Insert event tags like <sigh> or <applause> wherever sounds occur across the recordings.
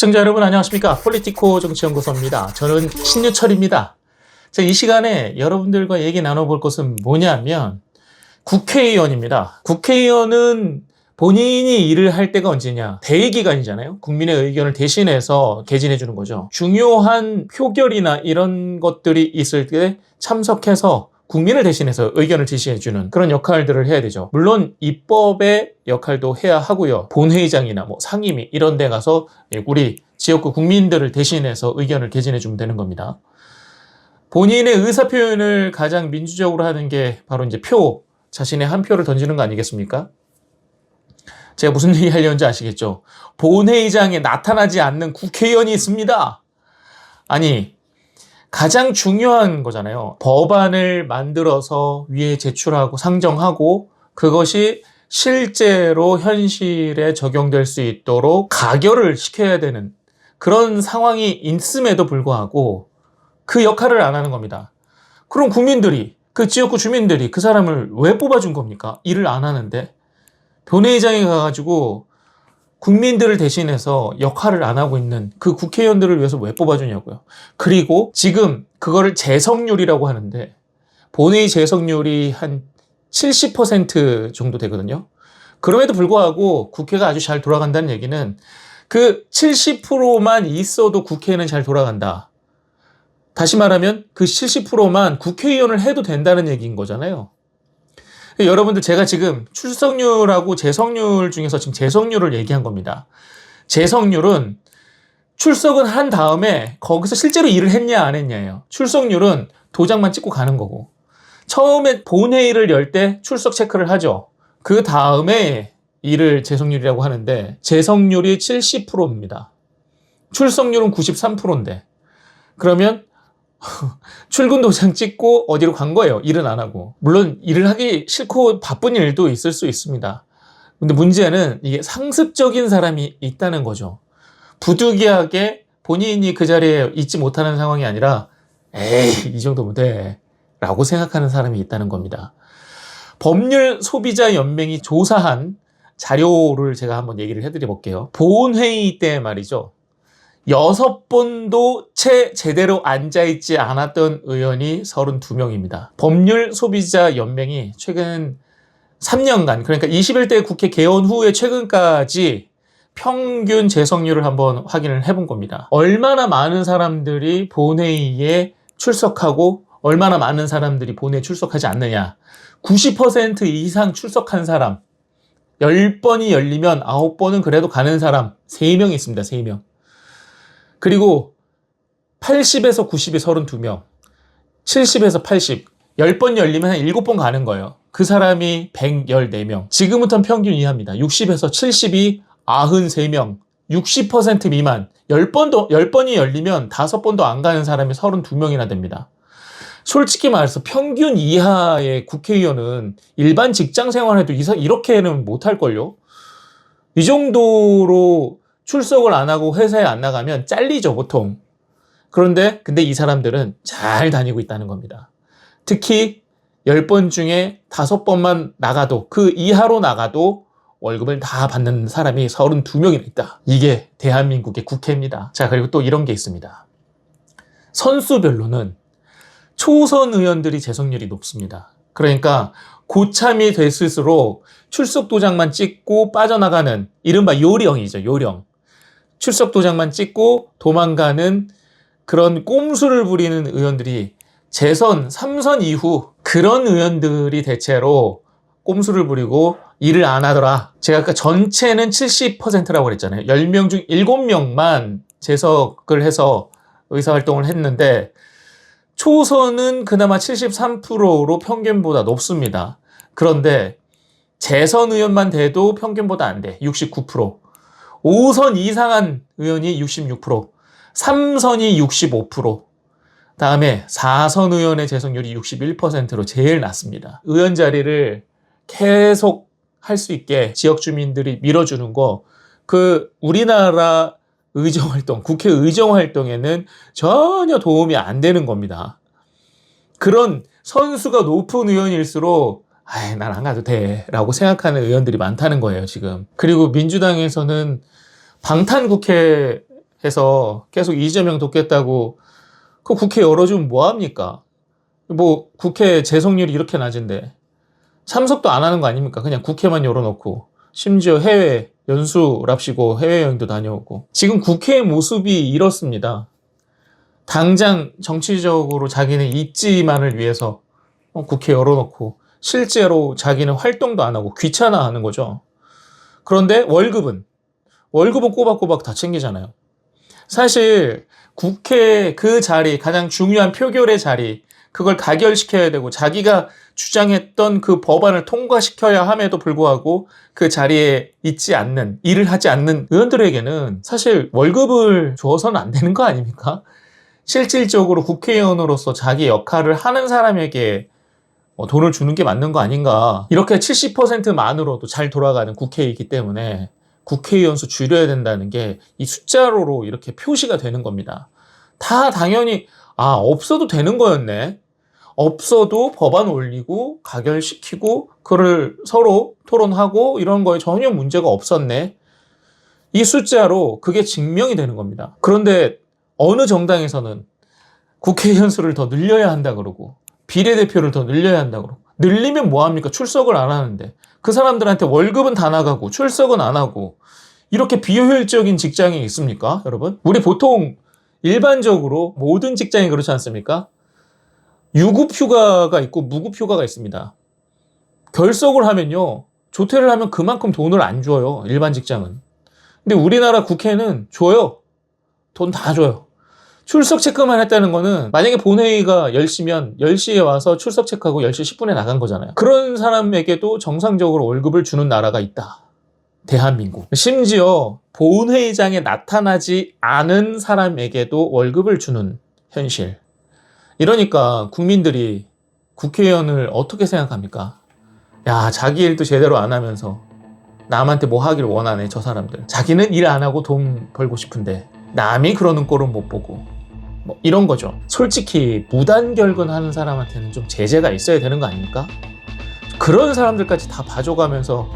시청자 여러분 안녕하십니까? 폴리티코 정치연구소입니다. 저는 신유철입니다. 자, 이 시간에 여러분들과 얘기 나눠볼 것은 뭐냐면 국회의원입니다. 국회의원은 본인이 일을 할 때가 언제냐? 대의기간이잖아요. 국민의 의견을 대신해서 개진해 주는 거죠. 중요한 표결이나 이런 것들이 있을 때 참석해서 국민을 대신해서 의견을 제시해주는 그런 역할들을 해야 되죠. 물론 입법의 역할도 해야 하고요. 본회의장이나 뭐 상임위 이런 데 가서 우리 지역구 국민들을 대신해서 의견을 개진해주면 되는 겁니다. 본인의 의사 표현을 가장 민주적으로 하는 게 바로 이제 표, 자신의 한 표를 던지는 거 아니겠습니까? 제가 무슨 얘기 하려는지 아시겠죠? 본회의장에 나타나지 않는 국회의원이 있습니다. 아니, 가장 중요한 거잖아요. 법안을 만들어서 위에 제출하고 상정하고 그것이 실제로 현실에 적용될 수 있도록 가결을 시켜야 되는 그런 상황이 있음에도 불구하고 그 역할을 안 하는 겁니다. 그럼 국민들이, 그 지역구 주민들이 그 사람을 왜 뽑아준 겁니까? 일을 안 하는데. 본회의장에 가가지고 국민들을 대신해서 역할을 안 하고 있는 그 국회의원들을 위해서 왜 뽑아주냐고요. 그리고 지금 그거를 재성률이라고 하는데 본회의 재성률이 한 70% 정도 되거든요. 그럼에도 불구하고 국회가 아주 잘 돌아간다는 얘기는 그 70%만 있어도 국회는 잘 돌아간다. 다시 말하면 그 70%만 국회의원을 해도 된다는 얘기인 거잖아요. 여러분들 제가 지금 출석률하고 재성률 중에서 지금 재성률을 얘기한 겁니다. 재성률은 출석은 한 다음에 거기서 실제로 일을 했냐 안 했냐예요. 출석률은 도장만 찍고 가는 거고. 처음에 본회의를 열 때 출석 체크를 하죠. 그 다음에 일을 재성률이라고 하는데 재성률이 70%입니다. 출석률은 93%인데 그러면 <laughs> 출근 도장 찍고 어디로 간 거예요. 일은 안 하고. 물론 일을 하기 싫고 바쁜 일도 있을 수 있습니다. 근데 문제는 이게 상습적인 사람이 있다는 거죠. 부득이하게 본인이 그 자리에 있지 못하는 상황이 아니라 에이, 이 정도면 돼. 라고 생각하는 사람이 있다는 겁니다. 법률 소비자 연맹이 조사한 자료를 제가 한번 얘기를 해드려 볼게요. 본회의 때 말이죠. 여섯 번도 채 제대로 앉아있지 않았던 의원이 32명입니다. 법률 소비자 연맹이 최근 3년간, 그러니까 21대 국회 개원 후에 최근까지 평균 재성률을 한번 확인을 해본 겁니다. 얼마나 많은 사람들이 본회의에 출석하고 얼마나 많은 사람들이 본회의에 출석하지 않느냐. 90% 이상 출석한 사람, 10번이 열리면 9번은 그래도 가는 사람 3명 있습니다. 3명. 그리고 80에서 90이 32명, 70에서 80, 10번 열리면 한 7번 가는 거예요. 그 사람이 114명. 지금부터는 평균 이하입니다. 60에서 70이 93명, 60% 미만. 10번도, 10번이 열리면 5번도 안 가는 사람이 32명이나 됩니다. 솔직히 말해서 평균 이하의 국회의원은 일반 직장 생활해도 이렇게는 못할걸요? 이 정도로 출석을 안 하고 회사에 안 나가면 잘리죠, 보통. 그런데, 근데 이 사람들은 잘 다니고 있다는 겁니다. 특히 10번 중에 5번만 나가도, 그 이하로 나가도 월급을 다 받는 사람이 32명이나 있다. 이게 대한민국의 국회입니다. 자, 그리고 또 이런 게 있습니다. 선수별로는 초선 의원들이 재성률이 높습니다. 그러니까 고참이 됐을수록 출석 도장만 찍고 빠져나가는 이른바 요령이죠, 요령. 출석 도장만 찍고 도망가는 그런 꼼수를 부리는 의원들이 재선 3선 이후 그런 의원들이 대체로 꼼수를 부리고 일을 안 하더라. 제가 아까 전체는 70%라고 그랬잖아요. 10명 중 7명만 재석을 해서 의사활동을 했는데 초선은 그나마 73%로 평균보다 높습니다. 그런데 재선 의원만 돼도 평균보다 안 돼. 69%. 5선 이상한 의원이 66%, 3선이 65%, 다음에 4선 의원의 재성률이 61%로 제일 낮습니다. 의원 자리를 계속 할 수 있게 지역 주민들이 밀어주는 거, 그 우리나라 의정 활동, 국회 의정 활동에는 전혀 도움이 안 되는 겁니다. 그런 선수가 높은 의원일수록 아이, 난 안 가도 돼. 라고 생각하는 의원들이 많다는 거예요, 지금. 그리고 민주당에서는 방탄국회 해서 계속 이재명 돕겠다고 그 국회 열어주면 뭐합니까? 뭐 국회 재성률이 이렇게 낮은데 참석도 안 하는 거 아닙니까? 그냥 국회만 열어놓고 심지어 해외 연수랍시고 해외여행도 다녀오고 지금 국회의 모습이 이렇습니다. 당장 정치적으로 자기는 입지만을 위해서 어, 국회 열어놓고 실제로 자기는 활동도 안 하고 귀찮아하는 거죠. 그런데 월급은 월급은 꼬박꼬박 다 챙기잖아요. 사실 국회 그 자리 가장 중요한 표결의 자리 그걸 가결시켜야 되고 자기가 주장했던 그 법안을 통과시켜야 함에도 불구하고 그 자리에 있지 않는 일을 하지 않는 의원들에게는 사실 월급을 줘서는 안 되는 거 아닙니까? 실질적으로 국회의원으로서 자기 역할을 하는 사람에게 어, 돈을 주는 게 맞는 거 아닌가. 이렇게 70%만으로도 잘 돌아가는 국회이기 때문에 국회의원 수 줄여야 된다는 게 이 숫자로로 이렇게 표시가 되는 겁니다. 다 당연히, 아, 없어도 되는 거였네. 없어도 법안 올리고 가결시키고 그를 서로 토론하고 이런 거에 전혀 문제가 없었네. 이 숫자로 그게 증명이 되는 겁니다. 그런데 어느 정당에서는 국회의원 수를 더 늘려야 한다 그러고 비례대표를 더 늘려야 한다 그러고 늘리면 뭐합니까? 출석을 안 하는데 그 사람들한테 월급은 다 나가고 출석은 안 하고 이렇게 비효율적인 직장이 있습니까? 여러분? 우리 보통 일반적으로 모든 직장이 그렇지 않습니까? 유급 휴가가 있고 무급 휴가가 있습니다. 결석을 하면요. 조퇴를 하면 그만큼 돈을 안 줘요. 일반 직장은. 근데 우리나라 국회는 줘요. 돈 다 줘요. 출석 체크만 했다는 거는 만약에 본회의가 10시면 10시에 와서 출석 체크하고 10시 10분에 나간 거잖아요. 그런 사람에게도 정상적으로 월급을 주는 나라가 있다. 대한민국. 심지어 본회의장에 나타나지 않은 사람에게도 월급을 주는 현실. 이러니까 국민들이 국회의원을 어떻게 생각합니까? 야, 자기 일도 제대로 안 하면서 남한테 뭐 하기를 원하네, 저 사람들. 자기는 일 안 하고 돈 벌고 싶은데 남이 그러는 꼴은 못 보고 뭐 이런 거죠. 솔직히 무단 결근 하는 사람한테는 좀 제재가 있어야 되는 거 아닙니까? 그런 사람들까지 다 봐줘가면서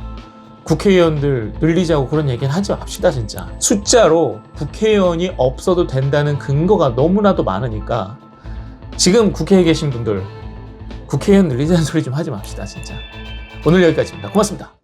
국회의원들 늘리자고 그런 얘기는 하지 맙시다 진짜 숫자로 국회의원이 없어도 된다는 근거가 너무나도 많으니까 지금 국회에 계신 분들 국회의원 늘리자는 소리 좀 하지 맙시다 진짜 오늘 여기까지입니다 고맙습니다